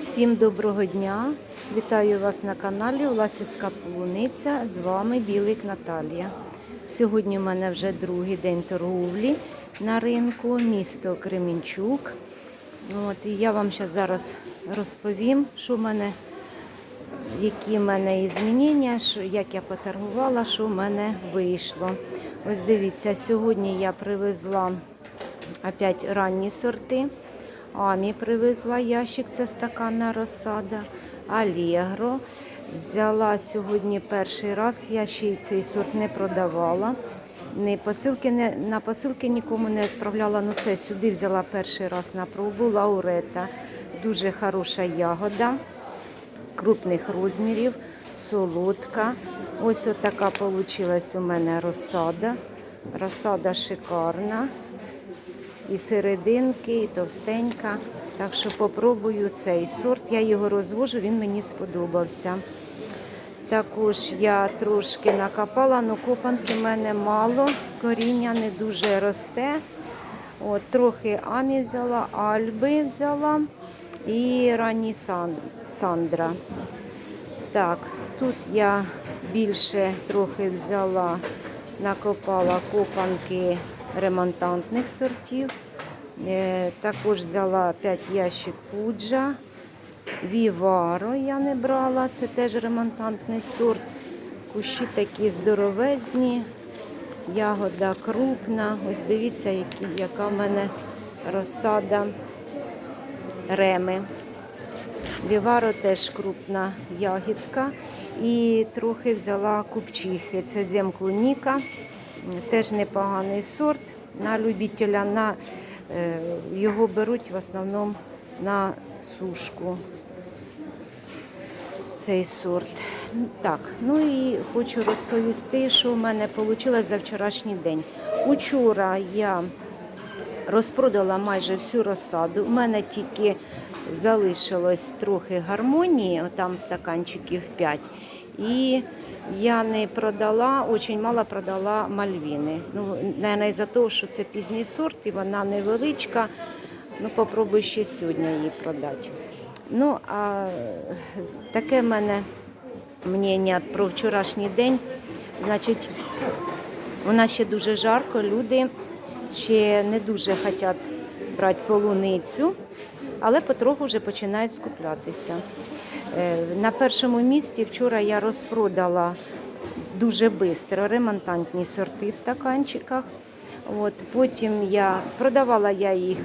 Всім доброго дня! Вітаю вас на каналі Власівська Полуниця. З вами Білик Наталія. Сьогодні в мене вже другий день торговлі на ринку, місто Кремінчук. От, і я вам зараз розповім, що в мене, які в мене змінення, що, як я поторгувала, що в мене вийшло. Ось дивіться, сьогодні я привезла опять ранні сорти. Амі привезла ящик, це стаканна розсада. Алегро. Взяла сьогодні перший раз, я ще цей сорт не продавала. Не посилки не, на посилки нікому не відправляла. Ну це сюди взяла перший раз на пробу. Лаурета. Дуже хороша ягода, крупних розмірів, солодка. Ось отака вийшла у мене розсада. Розсада шикарна і серединки, і товстенька. Так що попробую цей сорт. Я його розвожу, він мені сподобався. Також я трошки накопала, але копанки в мене мало, коріння не дуже росте. От, Трохи амі взяла, альби взяла і ранні сан, сандра. Так, тут я більше трохи взяла, накопала копанки ремонтантних сортів. Е, Також взяла 5 ящик пуджа. Віваро я не брала, це теж ремонтантний сорт. Кущі такі здоровезні, ягода крупна. Ось дивіться, які, яка в мене розсада реми. Віваро теж крупна ягідка. І трохи взяла купчихи. Це земклуніка, теж непоганий сорт. На любителя на, е, його беруть в основному на сушку. Цей сорт. Так, ну і хочу розповісти, що в мене вийшло за вчорашній день. Учора я розпродала майже всю розсаду. У мене тільки залишилось трохи гармонії, там стаканчиків 5. І я не продала, дуже мало продала мальвіни. Ну, навіть за те, що це пізній сорт і вона невеличка. Ну, попробую ще сьогодні її продати. Ну, а таке в мене мнення про вчорашній день. Значить, у нас ще дуже жарко, люди ще не дуже хочуть брати полуницю, але потроху вже починають скуплятися. Е, На першому місці вчора я розпродала дуже швидко ремонтантні сорти в стаканчиках. От, потім я продавала я їх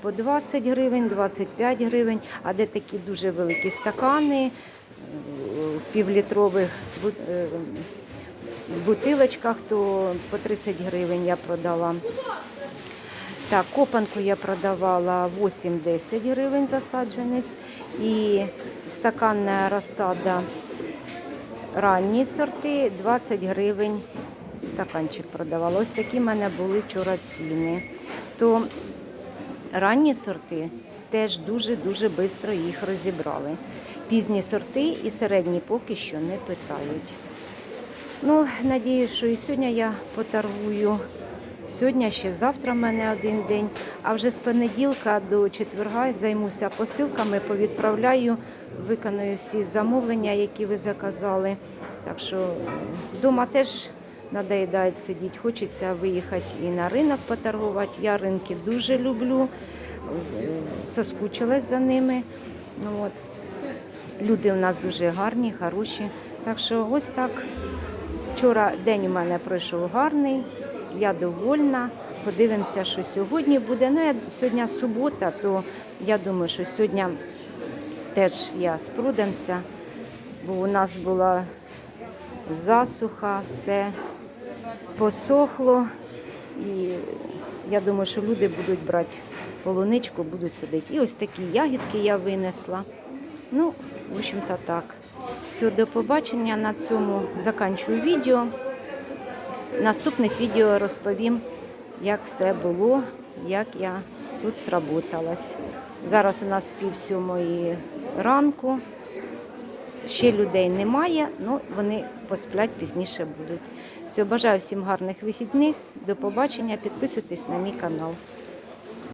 по 20 гривень, 25 гривень, а де такі дуже великі стакани е, в півлітрових е, бутилочках, то по 30 гривень я продала. Так, копанку я продавала 8-10 гривень за саджанець і стаканна розсада ранні сорти 20 гривень стаканчик продавала. Ось такі в мене були вчора ціни. То ранні сорти теж дуже-дуже швидко їх розібрали. Пізні сорти і середні поки що не питають. Ну, надіюсь, що і сьогодні я поторгую. Сьогодні ще завтра в мене один день, а вже з понеділка до четверга займуся посилками, повідправляю, виконую всі замовлення, які ви заказали. Так що вдома теж надоїдає сидіти. Хочеться виїхати і на ринок поторгувати. Я ринки дуже люблю, соскучилась за ними. Ну, от. Люди у нас дуже гарні, хороші. Так що ось так. Вчора день у мене пройшов гарний, я довольна. Подивимося, що сьогодні буде. Ну, я, сьогодні субота, то я думаю, що сьогодні теж я спрудимся, бо у нас була засуха, все посохло. І я думаю, що люди будуть брати полуничку, будуть сидіти. І ось такі ягідки я винесла. Ну, в общем-то так. Все, до побачення. На цьому заканчую відео. Наступних відео розповім, як все було, як я тут сработалась. Зараз у нас пів сьомої ранку. Ще людей немає, але вони посплять пізніше будуть. Все, бажаю всім гарних вихідних. До побачення. Підписуйтесь на мій канал.